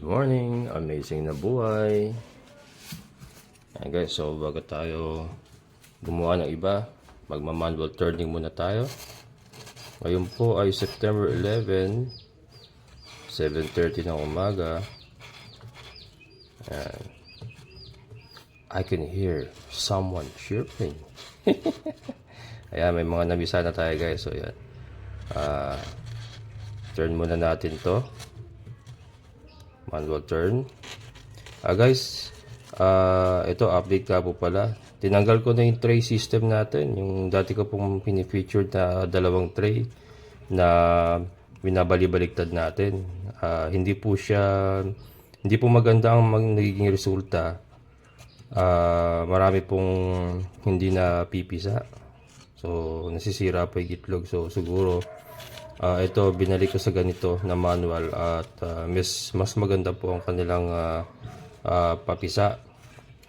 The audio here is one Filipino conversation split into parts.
Good morning, amazing na buhay. Ayan guys, so bago tayo gumawa ng iba, magma-manual turning muna tayo. Ngayon po ay September 11, 7.30 ng umaga. Ayan. I can hear someone chirping. Ayan, may mga nabisa na tayo guys. So yan. Ah, turn muna natin to manual turn. Ah guys, ah ito update ka po pala. Tinanggal ko na yung tray system natin. Yung dati ko pong pinifeatured na dalawang tray na binabali-baliktad natin. Ah, hindi po siya, hindi po maganda ang mag- nagiging resulta. Ah, marami pong hindi na pipisa. So, nasisira pa yung itlog. So, siguro, Ah, ito binalik ko sa ganito na manual at ah, mas mas maganda po ang kanilang ah, ah, papisa.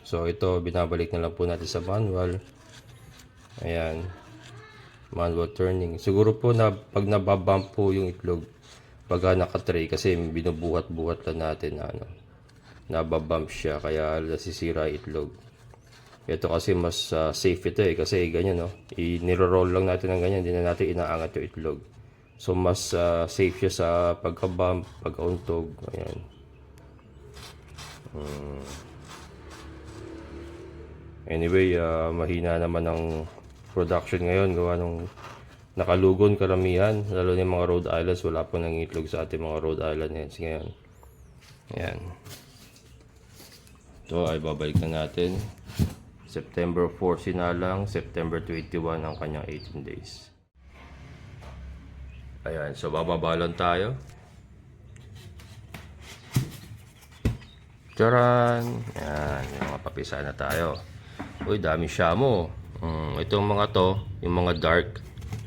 So ito binabalik na lang po natin sa manual. Ayan. Manual turning. Siguro po na pag nababump po yung itlog pag naka-tray kasi binubuhat-buhat lang natin na ano. Nababump siya kaya nasisira itlog. Ito kasi mas ah, safe ito eh kasi ganyan no. I-niro-roll lang natin ng ganyan, hindi na natin inaangat yung itlog. So mas ah, safe siya sa pagka-bump, pagka-untog. Ayan. Hmm. Anyway, ah, mahina naman ang production ngayon gawa nung nakalugon karamihan. Lalo na yung mga Rhode Islands, wala po nang itlog sa ating mga Rhode Island heads ngayon. Ayan. Ito ay babalik na natin. September 4 sinalang, September 21 ang kanyang 18 days. Ayan, so bababalon tayo. Charan! Ayan, yung mga papisa na tayo. Uy, dami shamo. Mm, itong mga to, yung mga dark,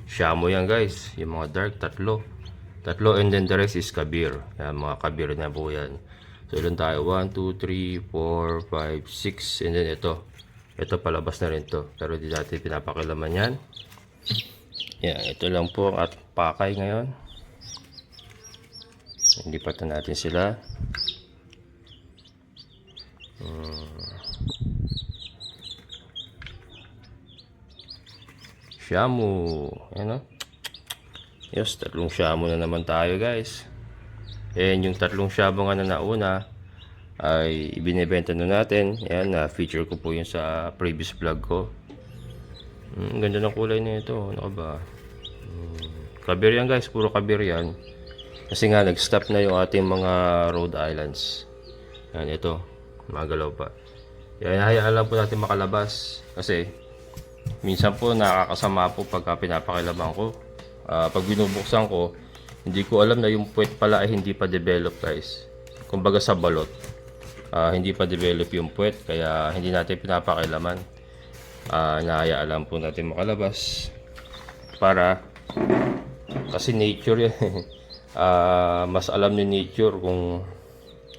shamo yan guys. Yung mga dark, tatlo. Tatlo and then the rest is kabir. Ayan, mga kabir na po yan. So, ilan tayo? 1, 2, 3, 4, 5, 6, and then ito. Ito palabas na rin to. Pero di natin pinapakilaman yan. Yan, ito lang po ang at pakay ngayon. Pa natin sila. Hmm. Shamu. Ayan o. Yes, tatlong shamu na naman tayo guys. And yung tatlong shamu nga na nauna ay ibinebenta na natin. Yan, na feature ko po yun sa previous vlog ko. Mm, ganda ng kulay na ito. Ano ba? Kabir yan guys, puro kabir yan. Kasi nga nag-stop na yung ating mga Rhode Islands. Yan, ito. Magalaw pa. Yan, hayaan lang po natin makalabas. Kasi, minsan po nakakasama po pagka pinapakilaban ko. Ah, pag binubuksan ko, hindi ko alam na yung puwet pala ay hindi pa develop guys. Kumbaga sa balot. Ah, hindi pa develop yung puwet, kaya hindi natin pinapakilaman uh, naayaan lang po natin makalabas para kasi nature yan Ah, mas alam ni nature kung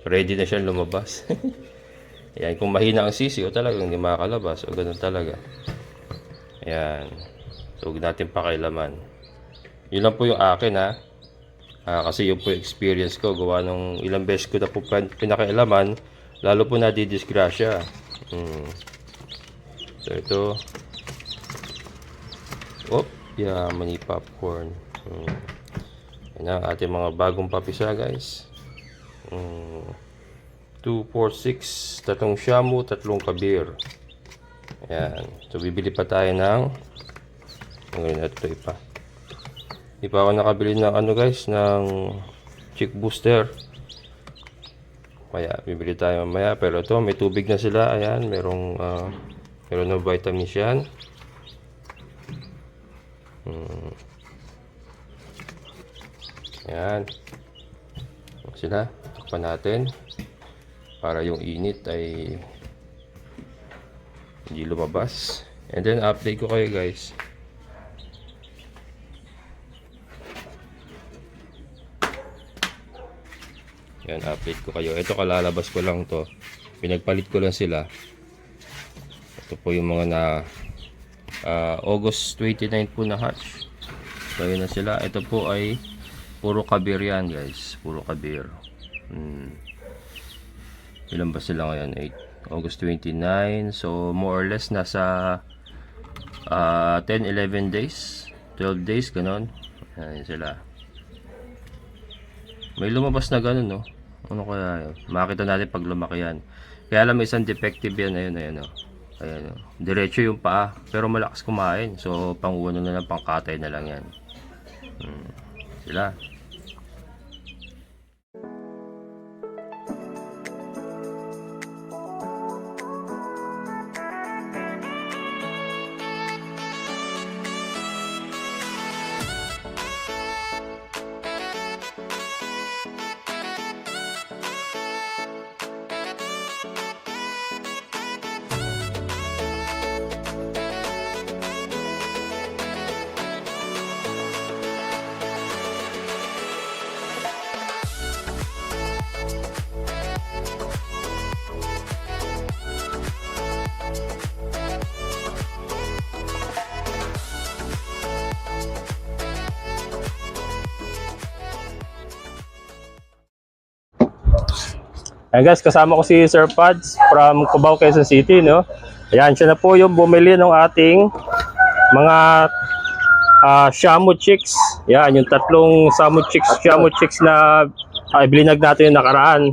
ready na siyang lumabas. Yan kung mahina ang sisi o talagang hindi makakalabas o ganun talaga. Yan. So huwag natin pakailaman. Yun lang po yung akin ha? Ah, kasi yun po yung experience ko. Gawa nung ilang beses ko na po pinakailaman lalo po nadidisgrasya hmm. So ito. Oh, yeah, mani popcorn. Hmm. Yan ang ating mga bagong papisa, guys. Hmm. 2, 4, 6. Tatlong shamu, tatlong kabir. Ayan. So, bibili pa tayo ng ngayon ito pa. Hindi pa ako nakabili ng ano guys, ng chick booster. Kaya, bibili tayo mamaya. Pero ito, may tubig na sila. Ayan, merong ah, meron ng vitamins yan. Hmm. Ayan. Sila. Takpan natin. Para yung init ay hindi lumabas. And then, update ko kayo guys. Yan, update ko kayo. Ito kalalabas ko lang to. Pinagpalit ko lang sila. Ito po yung mga na ah, August 29 po na hatch. So, na sila. Ito po ay puro kabir yan guys. Puro kabir. Hmm. ilan ba sila ngayon? 8, August 29. So, more or less, nasa ah 10, 11 days. 12 days, ganon. Ayan sila. May lumabas na ganun, no? Ano kaya yun? Makita natin pag lumaki yan. Kaya alam, isang defective yan. Ayun, ayun, oh. Ayan, oh. Diretso yung paa. Pero malakas kumain. So, pang-uno na lang, pang-katay na lang yan. Hmm. Sila. Ayan guys, kasama ko si Sir Pads from Cubao, Quezon City, no? Ayan, siya na po yung bumili ng ating mga ah Shamu Chicks. Ayan, yung tatlong Shamu Chicks, Shamu Chicks na uh, bilinag natin yung nakaraan.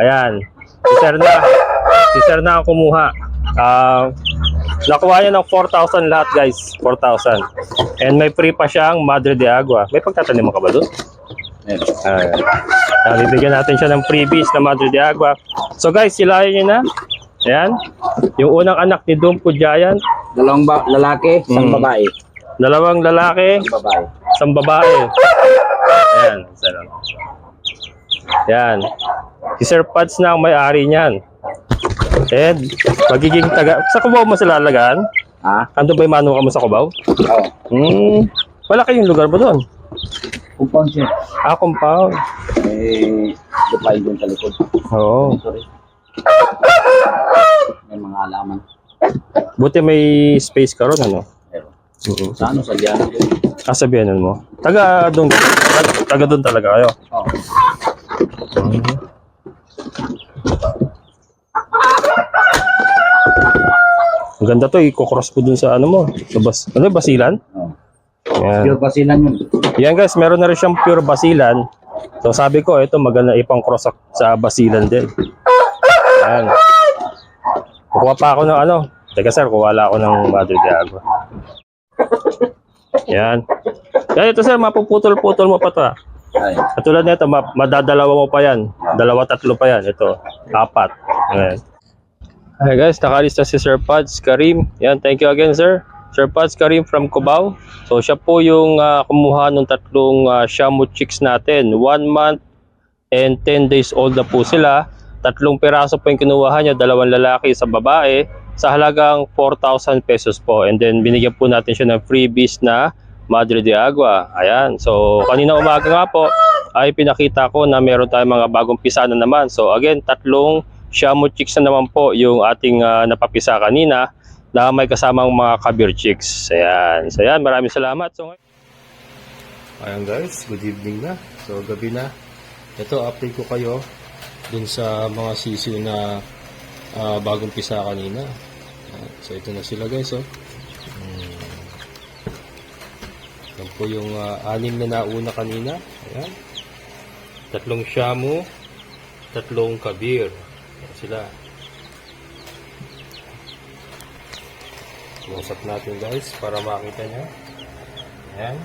Ayan, si Sir na, si Sir na ang kumuha. Ah, nakuha niya ng 4,000 lahat guys, 4,000. And may free pa siyang Madre de Agua. May pagtatanim ka ba doon? Ayan. Ah, bibigyan natin siya ng freebies na Madre de Agua. So guys, silayan niyo na. Ayan. Yung unang anak ni Dumpo Giant, Dalawang ba- lalaki, isang Hmm. babae. dalawang lalaki, Isang babae. isang babae. Ayan. Ayan. Si Sir Pads na ang may-ari niyan. And magiging taga... Sa Cubao mo sila lalagaan? Ha? Ando ba yung manuka mo sa Cubao? Oo. Hmm. Wala kayong lugar ba doon? Compound siya. Ah, compound. May lupain doon sa likod. Oo. Sorry. May mga alaman. Buti may space ka ron, ano? Pero, Oo. sa ano, sa doon. Ah, sabihanan mo. Taga doon, taga, taga doon talaga kayo. Oo. Ang ganda to, i-cross ko dun sa ano mo. Sa bas, ano, basilan? Oo. Yan. Pure pasilan yun. Yan guys, meron na rin siyang pure basilan. So sabi ko, ito maganda ipang cross sa- sa basilan din. Yan. Kukuha pa ako ng ano. Teka sir, kuha ako ng de Agua. Yan. Yan ito sir, mapuputol-putol mo pa to. ah. Ay. Katulad nito, ma- madadalawa mo pa yan. Dalawa, tatlo pa yan. Ito, apat. Ayan. Hi guys, nakalis na si Sir Pads Karim. Yan, thank you again sir. Sir Pads Karim from Cubao. So siya po yung ah, kumuha ng tatlong uh, Shamu chicks natin. One month and 10 days old na po sila. Tatlong piraso po yung kinuha niya, dalawang lalaki sa babae sa halagang 4,000 pesos po. And then binigyan po natin siya ng freebies na Madre de Agua. Ayan. So kanina umaga nga po ay pinakita ko na meron tayong mga bagong pisa na naman. So again, tatlong Shamu chicks na naman po yung ating ah, napapisa kanina na may kasamang mga kabir chicks. Ayan. So ayan, maraming salamat. So, Ayan guys, good evening na. So gabi na. Ito, update ko kayo dun sa mga sisiw na ah, bagong pisa kanina. So ito na sila guys. Oh. Hmm. Yan po yung ah, anim na nauna kanina. Ayan. Tatlong shamu, tatlong kabir. Ayan sila. Usap natin guys para makita nyo. Ayan.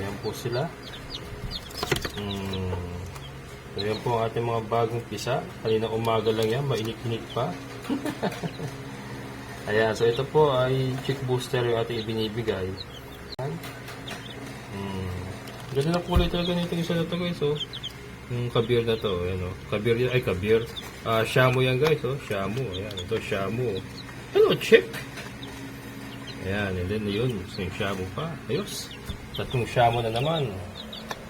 Ayan po sila. Hmm. So yan po ang ating mga bagong pisa. Kanina umaga lang yan. Mainit-init pa. Ayan. So ito po ay chick booster yung ating ibinibigay. Ayan. Hmm. Ganda na kulay talaga nito isa na to guys. Oh. Yung kabir na to. Ayan oh. Kabir yan. Ay kabir. Ah, shamu yan guys. Oh. Shamu. Ayan. Ito shamu. Hello chick. Ayan, and then yun, yung shamu pa. Ayos. Tatlong shamu na naman.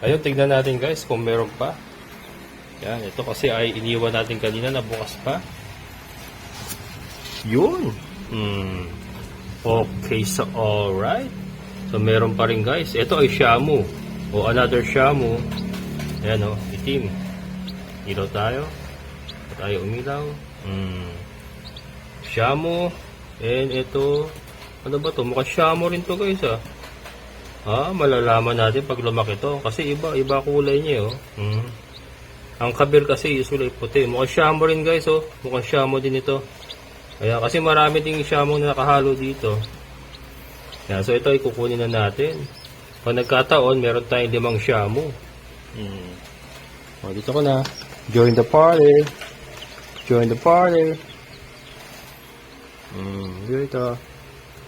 Ayun, tignan natin guys kung meron pa. Yan, ito kasi ay iniwan natin kanina na bukas pa. Yun. Hmm. Okay, so alright. So meron pa rin guys. Ito ay shamu. O another shamu. Ayan o, itim. Ilaw tayo. tayo umilaw. Mm. Shamu. And ito, ano ba to? Mukhang shamu rin to guys ah. Ah, malalaman natin pag lumaki to. Kasi iba, iba kulay niya oh. Mm. Ang kabir kasi usually puti. Mukhang shamu rin guys oh. Mukhang shamu din ito. Kaya kasi marami ding shamu na nakahalo dito. Yan, so ito ay kukunin na natin. Pag nagkataon, meron tayong limang shamu. Hmm. O, dito ko na. Join the party. Join the party. Hmm, dito.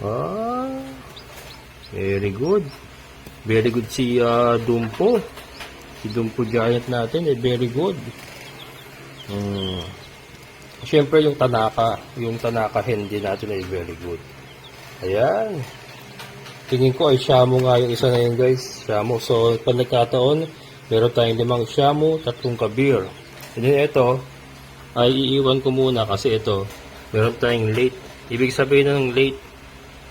Ah, very good. Very good si ah, Dumpo. Si Dumpo Giant natin, eh, very good. Hmm. Siyempre yung Tanaka, yung Tanaka hindi natin ay very good. Ayan. Tingin ko ay Shamu nga yung isa na yun guys. Shamu. So, pag nagkataon, meron tayong limang Shamu, tatlong Kabir. And then ito, ay iiwan ko muna kasi ito, meron tayong late. Ibig sabihin ng late,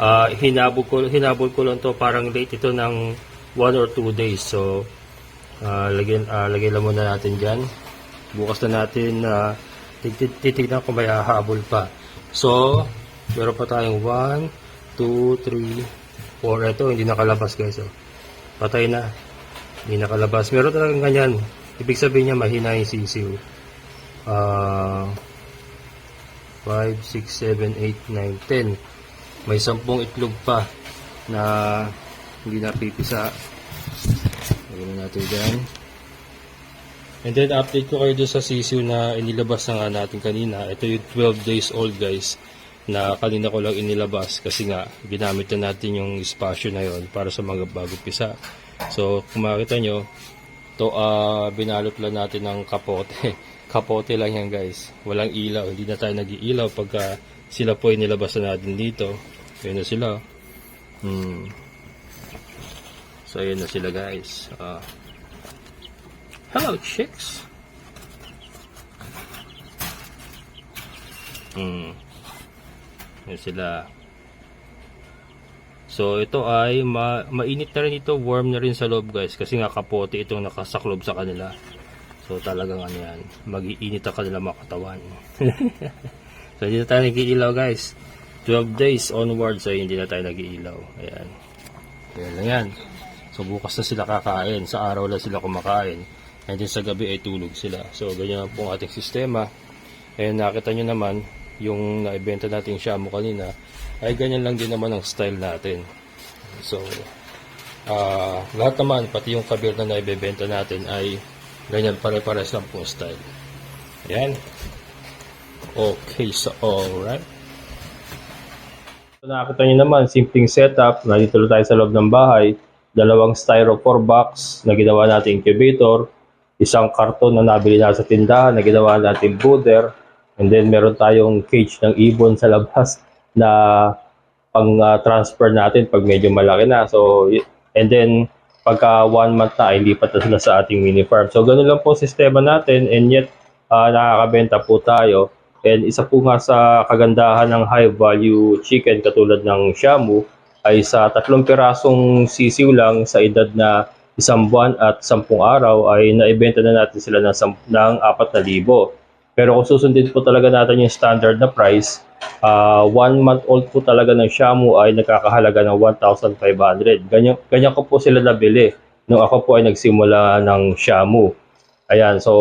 ah hinabol, ko, hinabol ko lang to parang late ito ng 1 or 2 days. So, ah lagyan, ah lagyan lang muna natin dyan. Bukas na natin na titignan kung may hahabol pa. So, meron pa tayong 1, 2, 3, 4. Ito, hindi nakalabas guys. Oh. Patay na. Hindi nakalabas. Meron talagang ganyan. Ibig sabihin niya, mahina yung sisiw. Ah... 5, 6, 7, 8, 9, 10. May 10 itlog pa na hindi napipisa. Lagyan na natin dyan. And then update ko kayo doon sa sisiw na inilabas na nga natin kanina. Ito yung 12 days old guys na kanina ko lang inilabas kasi nga ginamit na natin yung espasyo na yon para sa mga bagong pisa. So kung makita nyo, to ah binalot lang natin ng kapote. kapote lang yan guys. Walang ilaw. Hindi na tayo nag-iilaw pagka sila po ay nilabas na natin dito. Ayun na sila. Hmm. So ayun na sila guys. Ah. Hello chicks. Hmm. Ayun sila. So ito ay ma mainit na rin ito, warm na rin sa loob guys kasi nga kapote itong nakasaklob sa kanila. So talagang ano yan, mag-iinit ang kanila mga katawan. so na tayo nag-iilaw guys. 12 days onwards ay hindi na tayo nag-iilaw. Ayan. Ayan lang yan. So bukas na sila kakain. Sa araw lang sila kumakain. And then sa gabi ay tulog sila. So ganyan po ang ating sistema. Ayan nakita nyo naman yung naibenta natin shamu kanina ay ganyan lang din naman ang style natin. So ah lahat naman pati yung kabir na naibebenta natin ay ganyan pare-pares lang po style. Ayan. Okay, so alright. So, nakakita nyo naman, simpleng setup. Nandito tayo sa loob ng bahay. Dalawang styrofoam box na ginawa natin incubator. Isang karton na nabili na sa tindahan na ginawa natin brooder. And then meron tayong cage ng ibon sa labas na pang-transfer natin pag medyo malaki na. So, and then pagka one month na lipat na sila sa ating mini farm. So, ganun lang po sistema natin and yet ah, nakakabenta po tayo. And isa po nga sa kagandahan ng high value chicken katulad ng Shamu ay sa tatlong pirasong sisiw lang sa edad na isang buwan at sampung araw ay naibenta na natin sila ng, ng 4,000. Pero kung susundin po talaga natin yung standard na price, ah, one month old po talaga ng Shamu ay nakakahalaga ng 1,500. Ganyan, ganyan ko po sila nabili nung ako po ay nagsimula ng Shamu. Ayan, so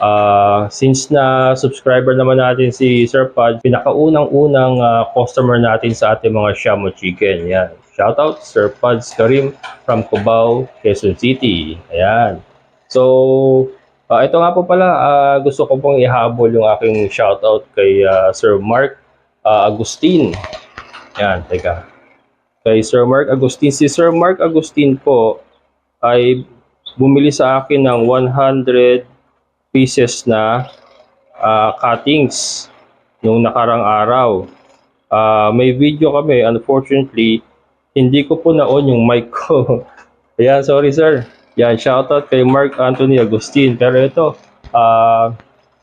ah, since na subscriber naman natin si Sir Pad, pinakaunang-unang ah, customer natin sa ating mga Shamu Chicken. Ayan. Shoutout Sir Pads Karim from Cubao, Quezon City. Ayan. So, ah, ito nga po pala, ah, gusto ko pong ihabol yung aking shoutout kay ah, Sir Mark ah, Agustin. Ayan, teka. Kay Sir Mark Agustin. Si Sir Mark Agustin po ay bumili sa akin ng 100 pieces na ah, cuttings nung nakarang araw. Ah, may video kami, unfortunately, hindi ko po na-on yung mic ko. Ayan, sorry sir. Yan, shoutout kay Mark Anthony Agustin. Pero ito, ah,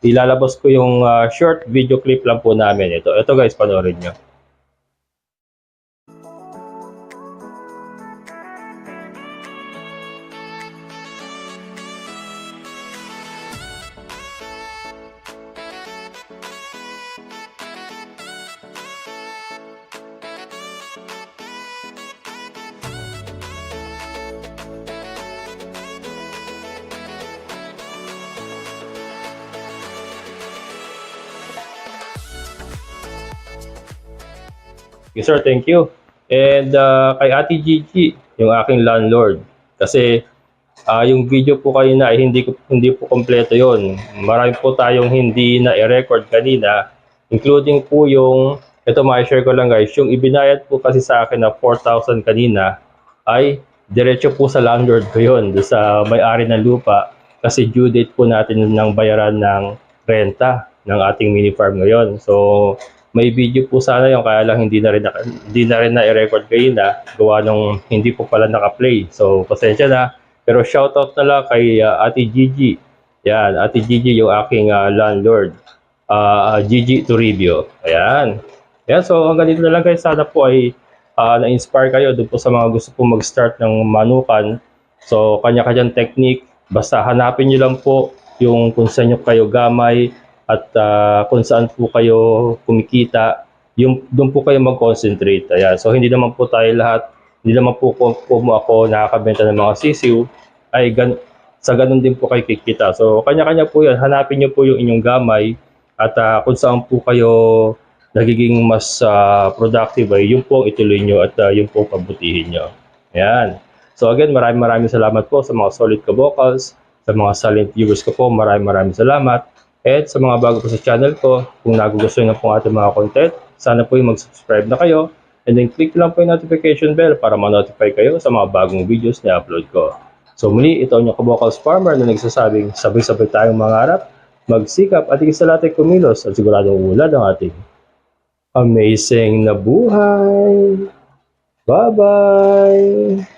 ilalabas ko yung ah, short video clip lang po namin. Ito, ito guys, panoorin nyo. Yes sir, thank you. And ah, kay Ate Gigi, yung aking landlord. Kasi ah, yung video po kayo na ay hindi, ko- hindi po kompleto yon. Marami po tayong hindi na i-record kanina, including po yung, ito ma-share ko lang guys, yung ibinayad po kasi sa akin na 4,000 kanina ay diretso po sa landlord ko doon sa may-ari ng lupa kasi due date po natin ng bayaran ng renta ng ating mini farm ngayon. So, may video po sana yung kaya lang hindi na rin na, hindi na rin na i-record kayo na gawa nung hindi po pala naka-play. So, pasensya na. Pero shoutout na lang kay uh, Ate Gigi. Yan, Ate Gigi yung aking uh, landlord. Uh, Gigi Toribio. Ayan. Ayan, so hanggang dito na lang guys. Sana po ay ah, na-inspire kayo doon po sa mga gusto po mag-start ng manukan. So, kanya-kanyang technique. Basta hanapin nyo lang po yung kung saan nyo kayo gamay at ah, kung saan po kayo kumikita. Yung, doon po kayo mag-concentrate. Ayan. So, hindi naman po tayo lahat, hindi naman po po mo ako nakakabenta ng mga sisiw. Ay, gan, sa ganun din po kayo kikita. So, kanya-kanya po yan. Hanapin nyo po yung inyong gamay at ah, kung saan po kayo nagiging mas ah, productive ay yung po ang ituloy nyo at ah, yung po ang pabutihin nyo. Ayan. So again, maraming maraming salamat po sa mga solid ka vocals, sa mga silent viewers ko po, maraming maraming salamat. At sa mga bago po sa channel ko, kung nagugustuhan na po ang ating mga content, sana po yung mag-subscribe na kayo. And then click lang po yung notification bell para ma-notify kayo sa mga bagong videos na upload ko. So muli, ito ang inyong kabokals farmer na nagsasabing sabay-sabay tayong mangarap, magsikap at higit sa lahat ay kumilos at siguradong ulad ang ating amazing na buhay. Bye-bye!